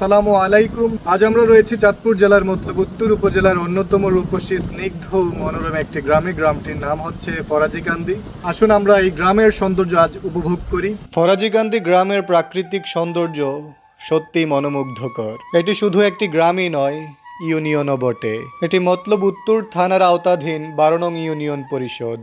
আসসালামু আলাইকুম। আজ আমরা রয়েছি চাঁদপুর জেলার মতলব উত্তর উপজেলার অন্যতম রূপসী, স্নিগ্ধ, মনোরম একটি গ্রামে। গ্রামটির নাম হচ্ছে ফরাজিকান্দি আসুন আমরা এই গ্রামের সৌন্দর্য আজ উপভোগ করি। ফরাজিকান্দি গ্রামের প্রাকৃতিক সৌন্দর্য সত্যি মনোমুগ্ধকর। এটি শুধু একটি গ্রামই নয়, ইউনিয়নও বটে। এটি মতলব উত্তর থানার আওতাধীন বারো নং ইউনিয়ন পরিষদ।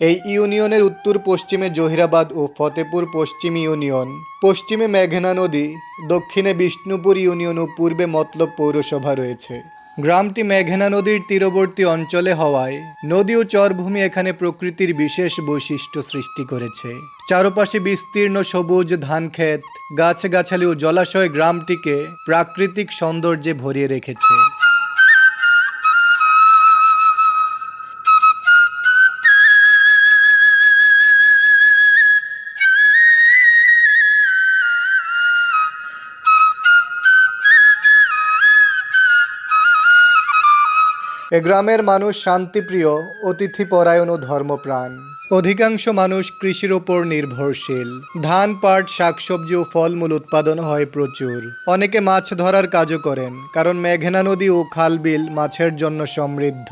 এই ইউনিয়নের উত্তর পশ্চিমে জহিরাবাদ ও ফতেপুর পশ্চিম ইউনিয়ন। পশ্চিমে মেঘনা নদী, দক্ষিণে বিষ্ণুপুর ইউনিয়ন ও পূর্বে মতলব পৌরসভা রয়েছে। গ্রামটি মেঘনা নদীর তীরবর্তী অঞ্চলে হওয়ায় নদী ও চরভূমি এখানে প্রকৃতির বিশেষ বৈশিষ্ট্য সৃষ্টি করেছে। চারপাশে বিস্তীর্ণ সবুজ ধানক্ষেত গাছগাছালি ও জলাশয় গ্রামটিকে প্রাকৃতিক সৌন্দর্যে ভরিয়ে রেখেছে। এ গ্রামের মানুষ শান্তিপ্রিয়, অতিথিপরায়ণ ও ধর্মপ্রাণ। অধিকাংশ মানুষ কৃষির ওপর নির্ভরশীল। ধান, পাট, শাকসবজি ও ফলমূল উৎপাদন হয় প্রচুর। অনেকে মাছ ধরার কাজও করেন, কারণ মেঘনা নদী ও খালবিল মাছের জন্য সমৃদ্ধ।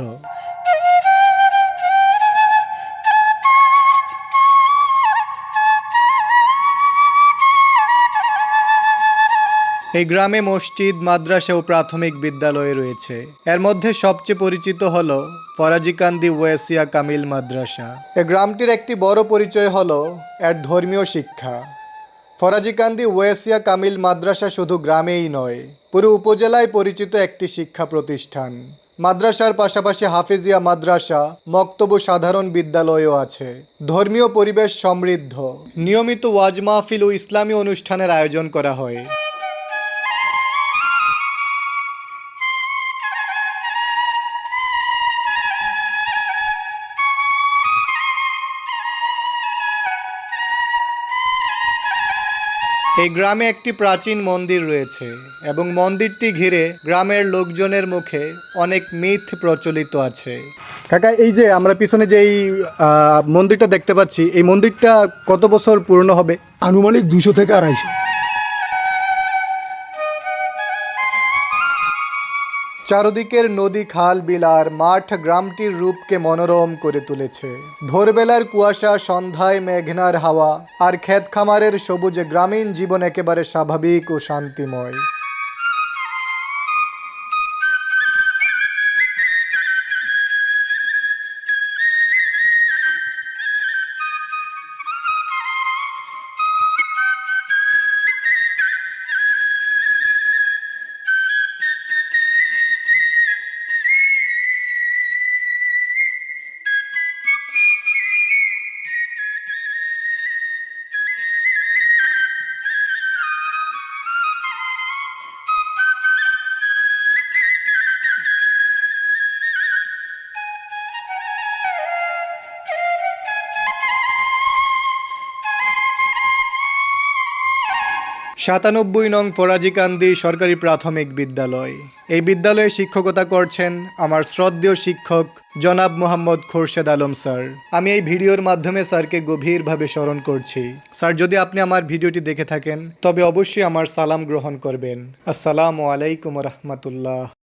এই গ্রামে মসজিদ, মাদ্রাসা ও প্রাথমিক বিদ্যালয় রয়েছে। এর মধ্যে সবচেয়ে পরিচিত হল ফরাজিকান্দি ওয়েসিয়া কামিল মাদ্রাসা। এই গ্রামটির একটি বড় পরিচয় হল এর ধর্মীয় শিক্ষা। ফরাজিকান্দি ওয়েসিয়া কামিল মাদ্রাসা শুধু গ্রামেই নয়, পুরো উপজেলায় পরিচিত একটি শিক্ষা প্রতিষ্ঠান। মাদ্রাসার পাশাপাশি হাফিজিয়া মাদ্রাসা মক্তব্য সাধারণ বিদ্যালয়ও আছে। ধর্মীয় পরিবেশ সমৃদ্ধ। নিয়মিত ওয়াজ মাহফিল ও ইসলামী অনুষ্ঠানের আয়োজন করা হয়। এই গ্রামে একটি প্রাচীন মন্দির রয়েছে এবং মন্দিরটি ঘিরে গ্রামের লোকজনের মুখে অনেক মিথ প্রচলিত আছে। কাকা এই যে আমরা পিছনে যে এই আহ, মন্দিরটা দেখতে পাচ্ছি এই মন্দিরটা কত বছর পুরনো হবে? আনুমানিক দুশো থেকে আড়াইশো। চারদিকের নদী খাল বিল আর মাঠ গ্রামটির রূপকে মনোরম করে তুলেছে। ভোরবেলার কুয়াশা, সন্ধ্যায় মেঘনার হাওয়া আর ক্ষেত খামারের সবুজে গ্রামীণ জীবন একেবারে স্বাভাবিক ও শান্তিময়। সাতানব্বই নং ফরাজিকান্দি সরকারি প্রাথমিক বিদ্যালয়। এই বিদ্যালয়ে শিক্ষকতা করছেন আমার শ্রদ্ধেয় শিক্ষক জনাব মোহাম্মদ খোরশেদ আলম স্যার। আমি এই ভিডিওর মাধ্যমে স্যারকে গভীরভাবে স্মরণ করছি। স্যার, যদি আপনি আমার ভিডিওটি দেখে থাকেন, তবে অবশ্যই আমার সালাম গ্রহণ করবেন। আসসালামু আলাইকুম রহমতুল্লাহ।